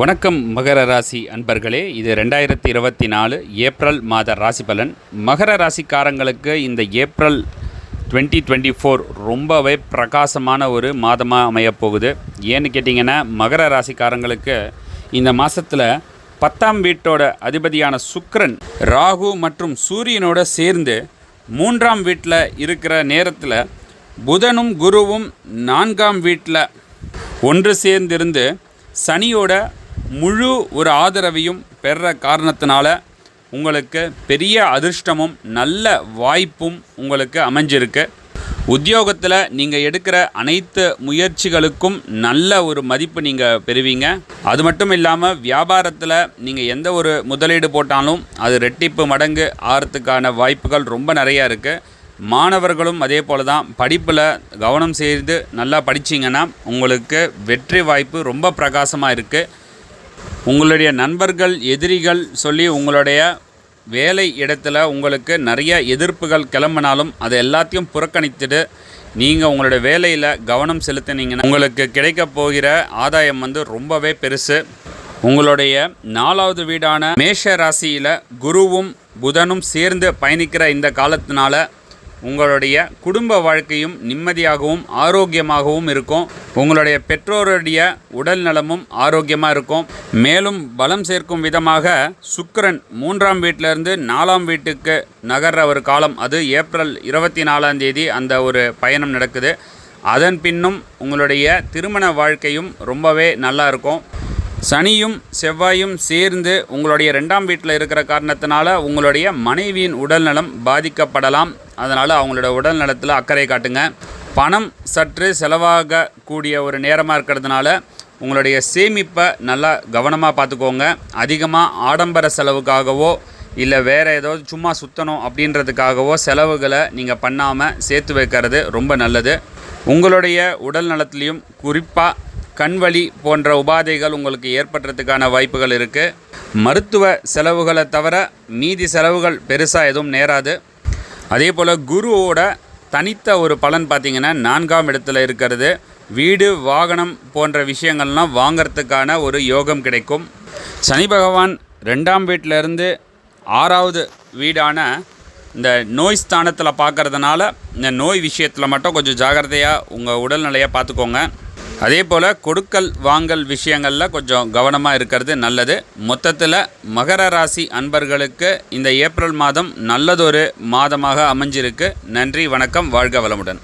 வணக்கம் மகர ராசி அன்பர்களே. இது ரெண்டாயிரத்தி இருபத்தி நாலு ஏப்ரல் மாத ராசி பலன் மகர ராசிக்காரங்களுக்கு இந்த ஏப்ரல் டுவெண்ட்டி டுவெண்ட்டி ஃபோர் ரொம்பவே பிரகாசமான ஒரு மாதமாக அமையப்போகுது. ஏன்னு கேட்டிங்கன்னா மகர ராசிக்காரங்களுக்கு இந்த மாதத்தில் பத்தாம் வீட்டோட அதிபதியான சுக்ரன் ராகு மற்றும் சூரியனோட சேர்ந்து மூன்றாம் வீட்டில் இருக்கிற நேரத்தில் புதனும் குருவும் நான்காம் வீட்டில் ஒன்று சேர்ந்திருந்து சனியோட முழு ஒரு ஆதரவையும் பெற காரணத்தினால உங்களுக்கு பெரிய அதிர்ஷ்டமும் நல்ல வாய்ப்பும் உங்களுக்கு அமைஞ்சிருக்கு. உத்தியோகத்தில் நீங்கள் எடுக்கிற அனைத்து முயற்சிகளுக்கும் நல்ல ஒரு மதிப்பு நீங்கள் பெறுவீங்க. அது மட்டும் இல்லாமல் வியாபாரத்தில் நீங்கள் எந்த ஒரு முதலீடு போட்டாலும் அது ரெட்டிப்பு மடங்கு ஆறத்துக்கான வாய்ப்புகள் ரொம்ப நிறையா இருக்குது மாணவர்களும் அதே போல் தான் படிப்பில் கவனம் செய்து நல்லா படிச்சிங்கன்னா உங்களுக்கு வெற்றி வாய்ப்பு ரொம்ப பிரகாசமாக இருக்குது உங்களுடைய நண்பர்கள் எதிரிகள் சொல்லி உங்களுடைய வேலை இடத்துல உங்களுக்கு நிறைய எதிர்ப்புகள் கிளம்பினாலும் அதை எல்லாத்தையும் புறக்கணித்துட்டு நீங்கள் உங்களுடைய வேலையில் கவனம் செலுத்தினீங்கன்னா உங்களுக்கு கிடைக்க போகிற ஆதாயம் வந்து ரொம்பவே பெருசு. உங்களுடைய நாலாவது வீடான மேஷ ராசியில் குருவும் புதனும் சேர்ந்து பயணிக்கிற இந்த காலத்தினால உங்களுடைய குடும்ப வாழ்க்கையும் நிம்மதியாகவும் ஆரோக்கியமாகவும் இருக்கும். உங்களுடைய பெற்றோருடைய உடல் நலமும் ஆரோக்கியமாக இருக்கும். மேலும் பலம் சேர்க்கும் விதமாக சுக்கரன் மூன்றாம் வீட்டிலிருந்து நாலாம் வீட்டுக்கு நகர்ற ஒரு காலம். அது ஏப்ரல் இருபத்தி நாலாம் தேதி அந்த ஒரு பயணம் நடக்குது. அதன் பின்னும் உங்களுடைய திருமண வாழ்க்கையும் ரொம்பவே நல்லா இருக்கும். சனியும் செவ்வாயும் சேர்ந்து உங்களுடைய ரெண்டாம் வீட்டில் இருக்கிற காரணத்தினால உங்களுடைய மனைவியின் உடல்நலம் பாதிக்கப்படலாம். அதனால் அவங்களோட உடல் நலத்தில் அக்கறை காட்டுங்க. பணம் சற்று செலவாக கூடிய ஒரு நேரமாக இருக்கிறதுனால உங்களுடைய சேமிப்பை நல்லா கவனமாக பார்த்துக்கோங்க. அதிகமாக ஆடம்பர செலவுக்காகவோ இல்லை வேறு ஏதாவது சும்மா சுற்றணும் அப்படின்றதுக்காகவோ செலவுகளை நீங்கள் பண்ணாமல் சேர்த்து வைக்கிறது ரொம்ப நல்லது. உங்களுடைய உடல் நலத்துலேயும் குறிப்பாக கண்வழி போன்ற உபாதைகள் உங்களுக்கு ஏற்படுறதுக்கான வாய்ப்புகள் இருக்குது மருத்துவ செலவுகளை தவிர மீதி செலவுகள் பெருசாக எதுவும் நேராது. அதே போல் குருவோட தனித்த ஒரு பலன் பார்த்திங்கன்னா நான்காம் இடத்துல இருக்கிறது. வீடு வாகனம் போன்ற விஷயங்கள்லாம் வாங்கிறதுக்கான ஒரு யோகம் கிடைக்கும். சனி பகவான் ரெண்டாம் வீட்டிலேருந்து ஆறாவது வீடான இந்த நோய் ஸ்தானத்தில் பார்க்கறதுனால இந்த நோய் விஷயத்தில் மட்டும் கொஞ்சம் ஜாகிரதையாக உங்கள் உடல்நிலையை பார்த்துக்கோங்க. அதே போல் கொடுக்கல் வாங்கல் விஷயங்களில் கொஞ்சம் கவனமாக இருக்கிறது நல்லது. மொத்தத்தில் மகர ராசி அன்பர்களுக்கு இந்த ஏப்ரல் மாதம் நல்லதொரு மாதமாக அமைஞ்சிருக்கு. நன்றி வணக்கம் வாழ்க வளமுடன்.